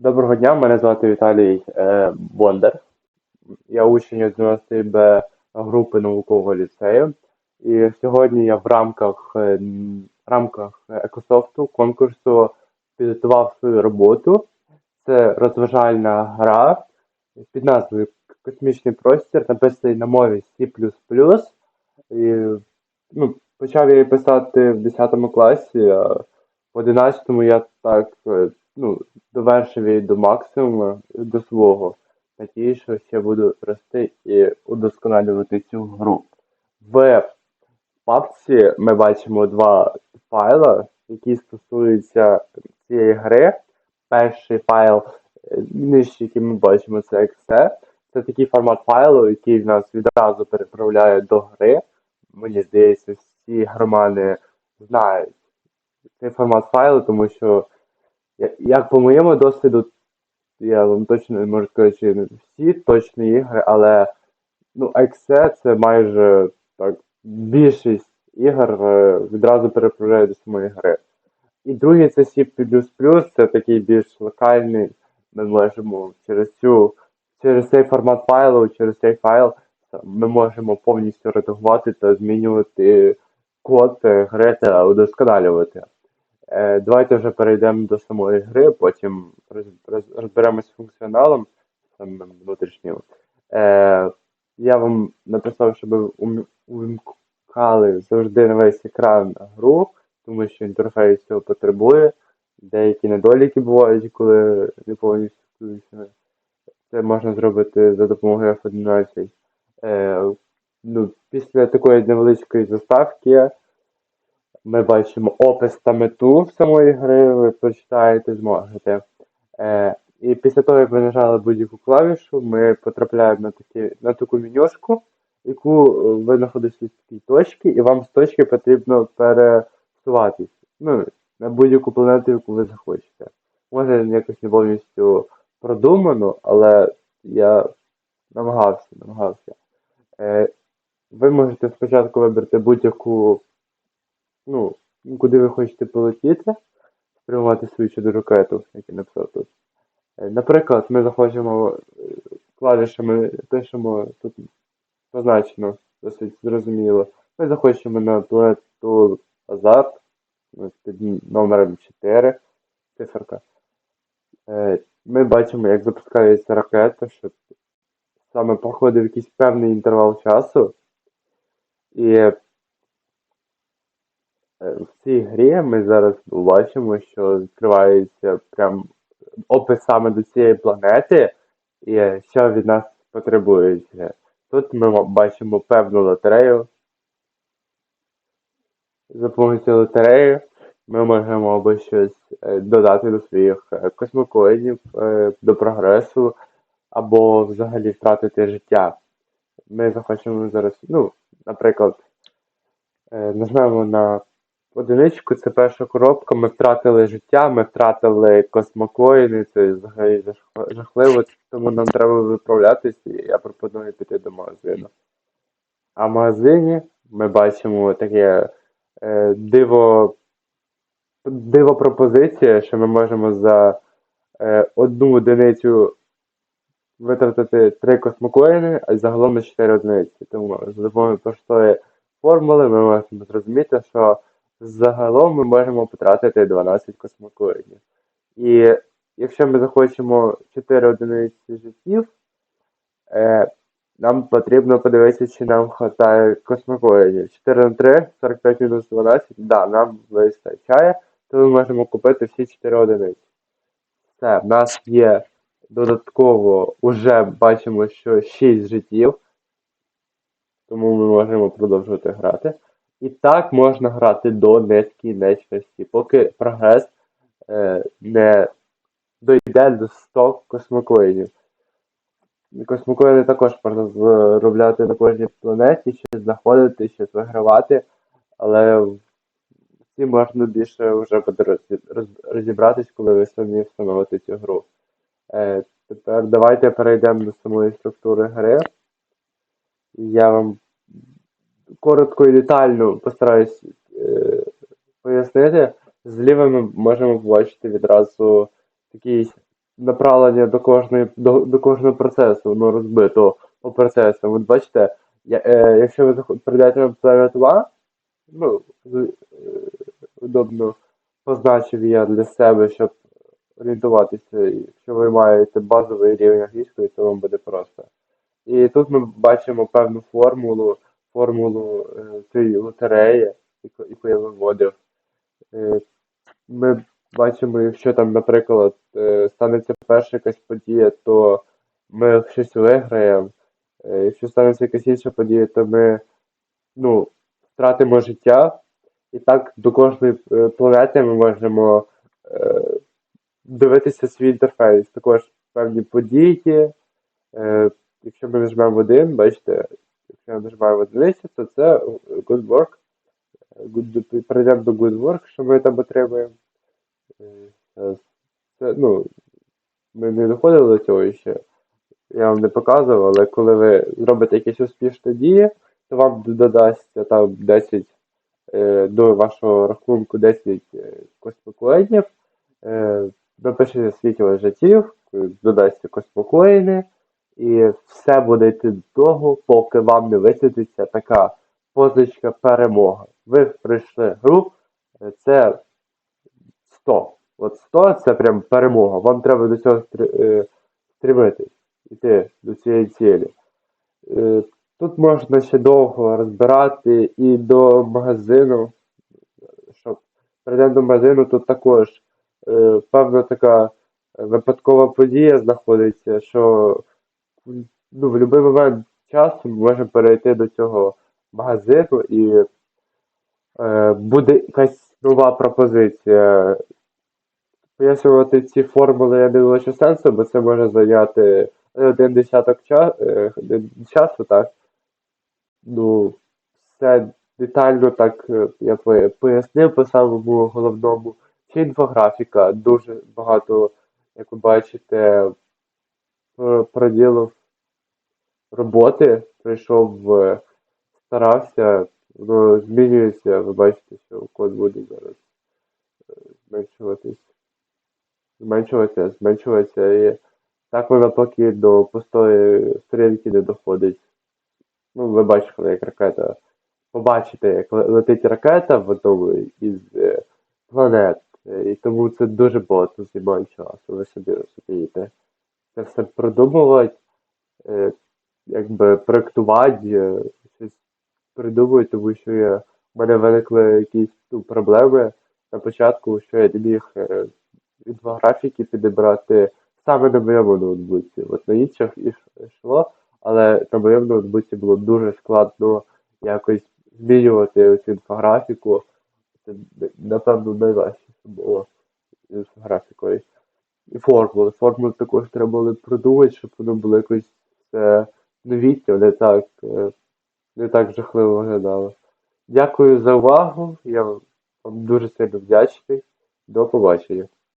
Доброго дня, мене звати Віталій е, Бондар. Я учень 11 Б групи наукового ліцею. І сьогодні я в рамках, е, рамках екософту конкурсу підготував свою роботу. Це розважальна гра під назвою Космічний простір, написаний на мові C++. І, ну, почав я її писати в 10 класі, а в 11 я так е, ну, довершив її до максимуму, до свого. Надію, що ще буду рости і удосконалювати цю гру. В папці ми бачимо два файли, які стосуються цієї гри. Перший файл, нижче, який ми бачимо, це exe. Це такий формат файлу, який нас відразу переправляє до гри. Мені здається, всі громади знають цей формат файлу, тому що, як по моєму досвіду, я вам точно не можу сказати, не всі точні ігри, але ну, exe це майже так, більшість ігор е, відразу переправляє до самої гри. І другий це C++, це такий більш локальний. Ми можемо через цю, через цей формат файлу, через цей файл ми можемо повністю редагувати та змінювати код е, гри та удосконалювати. Е, давайте вже перейдемо до самої гри, потім роз- роз- розберемось з функціоналом самим внутрішнім. Е, я вам написав, щоб ви увімкали завжди на весь екран гру, тому що інтерфейс цього потребує. Деякі недоліки бувають, коли не повністю. Це можна зробити за допомогою F11. Е, ну, після такої невеличкої заставки ми бачимо опис та мету самої гри, ви прочитаєте, зможете. Е, і після того, як ви нажали будь-яку клавішу, ми потрапляємо на, такі, на таку менюшку, яку е, ви знаходитесь в такій точці, і вам з точки потрібно пересуватись. Ну, на будь-яку планету, яку ви захочете. Може, якось не повністю продумано, але я намагався, намагався. Е, ви можете спочатку вибрати будь-яку, ну, куди ви хочете полетіти, спрямувати свою чудо ракету, як я написав тут. Е, Наприклад, ми захочемо е, клавішами пишемо тут позначено, досить зрозуміло. Ми захочемо на планету Азарт під номером 4 циферка. Е, Ми бачимо, як запускається ракета, що саме проходив якийсь певний інтервал часу. І в цій грі ми зараз бачимо, що відкривається прям опис саме до цієї планети, і що від нас потребують. Тут ми бачимо певну лотерею. За допомогою лотереї ми можемо або щось е, додати до своїх е, космокоїдів, е, до прогресу, або взагалі втратити життя. Ми захочемо зараз, ну, наприклад, е, нажмемо на одиничку, це перша коробка, ми втратили життя, ми втратили космокоїни, це взагалі жахливо, тому нам треба виправлятися, і я пропоную піти до магазину. А в магазині ми бачимо таке е, диво, диво пропозиція, що ми можемо за е, одну одиницю витратити 3 космокоїни, а загалом на 4 одиниці. Тому за допомогою простої формули ми можемо зрозуміти, що загалом ми можемо потратити 12 космокоїнів. І якщо ми захочемо 4 одиниці життів, е, нам потрібно подивитися, чи нам вистачає космокоїнів. 4 на 3, 45 мінус 12, да, нам вистачає, то ми можемо купити всі 4 одиниці. Все, в нас є додатково, уже бачимо, що 6 життів, тому ми можемо продовжувати грати. І так можна грати до нескінченності, поки прогрес е, не дойде до 100 космокоїнів. Космокоїни також можна заробляти на кожній планеті, щось знаходити, щось вигравати, але в ці можна більше вже буде розі- розібратись, коли ви самі встановите цю гру. Е, тепер давайте перейдемо до самої структури гри. Я вам коротко і детально постараюсь е, пояснити. Зліва ми можемо побачити відразу такий направлення до кожної до, до кожного процесу, воно розбито по процесам. От бачите, я, е, якщо ви прийдете на Planet 2, ну, е, удобно позначив я для себе, щоб орієнтуватися. Якщо ви маєте базовий рівень англійської, то вам буде просто. І тут ми бачимо певну формулу, формулу е, цієї лотереї, яку, я виводив. Е, ми бачимо, якщо там, наприклад, е, станеться перша якась подія, то ми щось виграємо. Якщо станеться якась інша подія, то ми ну, втратимо життя. І так до кожної планети ми можемо дивитися свій інтерфейс. Також певні події. Якщо ми нажмемо один, бачите, нажмемо одиницю, то це good work. Good, перейдемо до good work, що ми там отримаємо. Е, Це, ну, ми не доходили до цього ще. Я вам не показував, але коли ви зробите якісь успішні дії, то вам додасться там 10 е, до вашого рахунку 10 е, космокоїнів. Е, напишіть скільки життів, додасться космокоїни, і все буде йти до того, поки вам не висвітиться така позначка перемога. Ви пройшли гру, це 100. От 100 це прям перемога. Вам треба до цього стр- е, йти до цієї цілі. Е, Тут можна ще довго розбирати і до магазину. Щоб прийдемо до магазину, тут також е, певна така випадкова подія знаходиться, що ну, в будь-який момент часу ми можемо перейти до цього магазину і е, буде якась нова пропозиція. Пояснювати ці формули я не бачу сенсу, бо це може зайняти один десяток е, часу, так. Ну, все детально так е, я пояснив по самому головному. Ще інфографіка, дуже багато, як ви бачите, про- проділив роботи, прийшов, старався, воно змінюється, ви бачите, що код буде зараз е, зменшуватись. Зменшуватися, зменшуватися і так воно поки до пустої сторінки не доходить. Ну, ви бачили, як ракета. Побачите, як летить ракета в одному із е, планет. Е, І тому це дуже багато займає часу, ви собі розумієте. Це все продумувати, якби проектувати, е, щось придумувати, тому що я, в мене виникли якісь ну, проблеми на початку, що я не міг е, інфографіки підібрати саме на моєму ноутбуці. От на інших йшло, але на моєму ноутбуці було дуже складно якось змінювати цю інфографіку. Це, напевно, найважче було інфографікою. І формули. Формули також треба було продумати, щоб воно було якось все новітньо, не так, не так жахливо виглядало. Дякую за увагу. Я вам дуже сильно вдячний. До побачення.